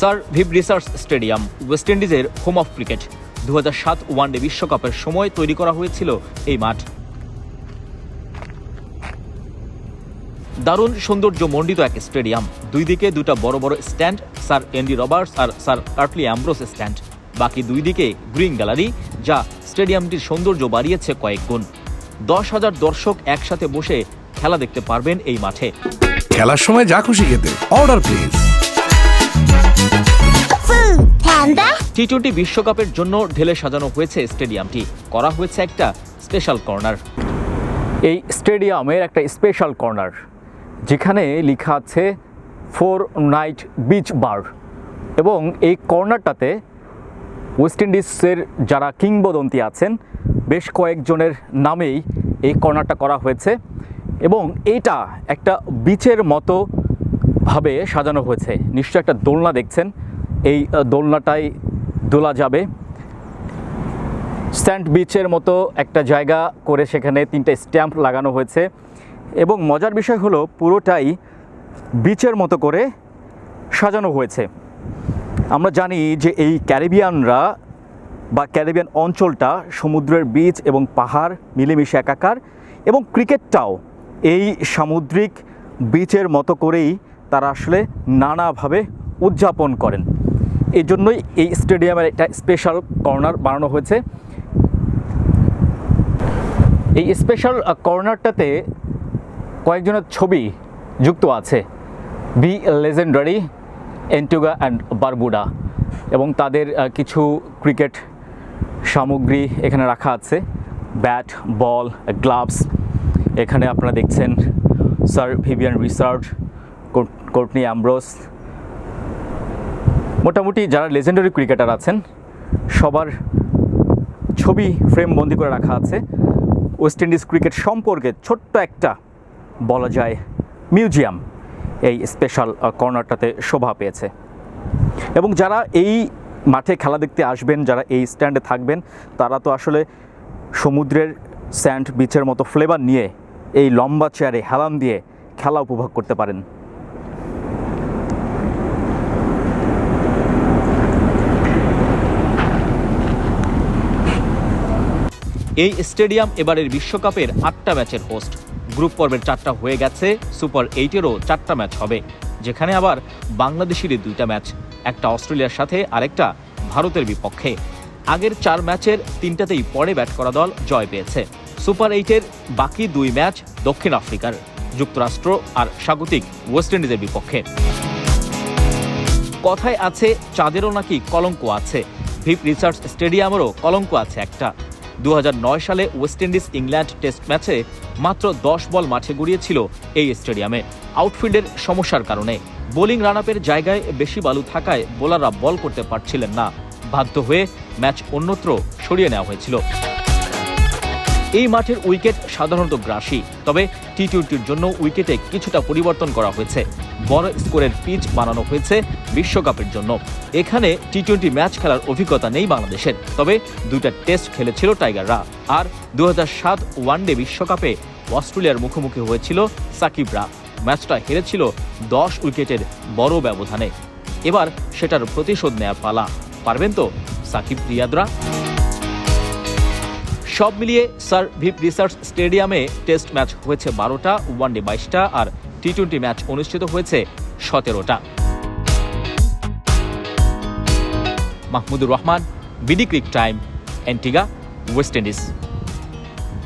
Sir Viv Richards stadium, west ইন্ডিজের home of cricket. দু সাত ওয়ানডে বিশ্বকাপের সময় তৈরি করা হয়েছিল এই মাঠ। দারুণ সৌন্দর্য মণ্ডিত এক স্টেডিয়াম। দুই দিকে দুটো বড় বড় স্ট্যান্ড, স্যার এন্ডি রবার্টস আর স্যার কার্টলি অ্যাম্ব্রোস স্ট্যান্ড। বাকি দুই দিকে গ্রিন গ্যালারি, যা স্টেডিয়ামটির সৌন্দর্য বাড়িয়েছে কয়েক গুণ। দশ হাজার দর্শক একসাথে বসে খেলা দেখতে পারবেন এই মাঠে। খেলার সময় যা খুশি খেতে অর্ডার প্লিজ. টি টোয়েন্টি বিশ্বকাপের জন্য ঢেলে সাজানো হয়েছে স্টেডিয়ামটি। করা হয়েছে একটা স্পেশাল কর্নার এই স্টেডিয়ামের একটা স্পেশাল কর্নার যেখানে লেখা আছে ফোর নাইট বিচ বার এবং এই কর্নারটাতে ওয়েস্ট ইন্ডিজের যারা কিংবদন্তি আছেন বেশ কয়েকজনের নামেই এই কর্নারটা করা হয়েছে। এবং এটা একটা বিচের মতো ভাবে সাজানো হয়েছে। নিশ্চয় একটা দোলনা দেখছেন। এই দোলনাটাই দোলা যাবে। স্ট্যান্ড বিচের মতো একটা জায়গা করে সেখানে তিনটে স্ট্যাম্প লাগানো হয়েছে। এবং মজার বিষয় হলো, পুরোটাই বিচের মতো করে সাজানো হয়েছে। আমরা জানি যে এই ক্যারিবিয়ানরা বা ক্যারিবিয়ান অঞ্চলটা সমুদ্রের বীচ এবং পাহাড় মিলেমিশে একাকার এবং ক্রিকেটটাও এই সামুদ্রিক বিচের মতো করেই তারা আসলে নানাভাবে উদযাপন করেন। এই জন্যই এই স্টেডিয়ামের একটা স্পেশাল কর্নার বানানো হয়েছে। এই স্পেশাল কর্নারটাতে কয়েকজনের ছবি যুক্ত আছে। Be legendary, Antigua and Barbuda এবং তাদের কিছু ক্রিকেট সামগ্রী এখানে রাখা আছে। Bat, ball, gloves. এখানে আপনারা দেখছেন sir Vivian Richards Courtney Ambrose. মোটামুটি যারা লেজেন্ডারি ক্রিকেটার আছেন, সবার ছবি ফ্রেম বন্দি করে রাখা আছে। ওয়েস্ট ইন্ডিজ ক্রিকেট সম্পর্কে ছোট্ট একটা বলা যায় মিউজিয়াম এই স্পেশাল কর্নারটাতে শোভা পেয়েছে। এবং যারা এই মাঠে খেলা দেখতে আসবেন, যারা এই স্ট্যান্ডে থাকবেন, তারা তো আসলে সমুদ্রের স্যান্ড বিচের মতো ফ্লেভার নিয়ে এই লম্বা চেয়ারে হেলাম দিয়ে খেলা উপভোগ করতে পারেন। এই স্টেডিয়াম এবারের বিশ্বকাপের আটটা ম্যাচের হোস্ট গ্রুপ পর্বের চারটা হয়ে গেছে, সুপার এইটেরও চারটা ম্যাচ হবে, যেখানে আবার বাংলাদেশেরই দুইটা ম্যাচ, একটা অস্ট্রেলিয়ার সাথে আরেকটা ভারতের বিপক্ষে। আগের চার ম্যাচের তিনটাতেই পরে ব্যাট করা দল জয় পেয়েছে। সুপার এইটের বাকি দুই ম্যাচ দক্ষিণ আফ্রিকার, যুক্তরাষ্ট্র আর স্বাগতিক ওয়েস্ট ইন্ডিজের বিপক্ষে। কথায় আছে, চাঁদেরও নাকি কলঙ্ক আছে। ভিপ রিসার্চ স্টেডিয়ামেরও কলঙ্ক আছে একটা। দু হাজার নয় সালে ওয়েস্ট ইন্ডিজ ইংল্যান্ড টেস্ট ম্যাচে মাত্র দশ বল মাঠে গড়িয়েছিল এই স্টেডিয়ামে। আউটফিল্ডের সমস্যার কারণে। বোলিং রান আপের জায়গায় বেশি বালু থাকায় বোলাররা বল করতে পারছিলেন না। বাধ্য হয়ে ম্যাচ অন্যত্র সরিয়ে নেওয়া হয়েছিল। এই মাঠের উইকেট সাধারণত গ্রাসী, তবে টি টোয়েন্টির জন্য উইকেটে কিছুটা পরিবর্তন করা হয়েছে। বড় স্কোরের পিচ বানানো হয়েছে বিশ্বকাপের জন্য। এখানে টি টোয়েন্টি ম্যাচ খেলার অভিজ্ঞতা নেই বাংলাদেশের, তবে দুইটা টেস্ট খেলেছিল টাইগাররা। আর দু সাত ওয়ানডে বিশ্বকাপে অস্ট্রেলিয়ার মুখোমুখি হয়েছিল সাকিবরা। ম্যাচটা হেরেছিল দশ উইকেটের বড় ব্যবধানে। এবার সেটার প্রতিশোধ নেওয়া পালা। পারবেন তো সাকিব রিয়াদরা? সব মিলিয়ে স্যার ভিপ রিসার্চ স্টেডিয়ামে টেস্ট ম্যাচ হয়েছে বারোটা, ওয়ানডে বাইশটা আর টি টোয়েন্টি ম্যাচ অনুষ্ঠিত হয়েছে সতেরোটা। Mahmudur Rahman BD cric time Antigua West Indies.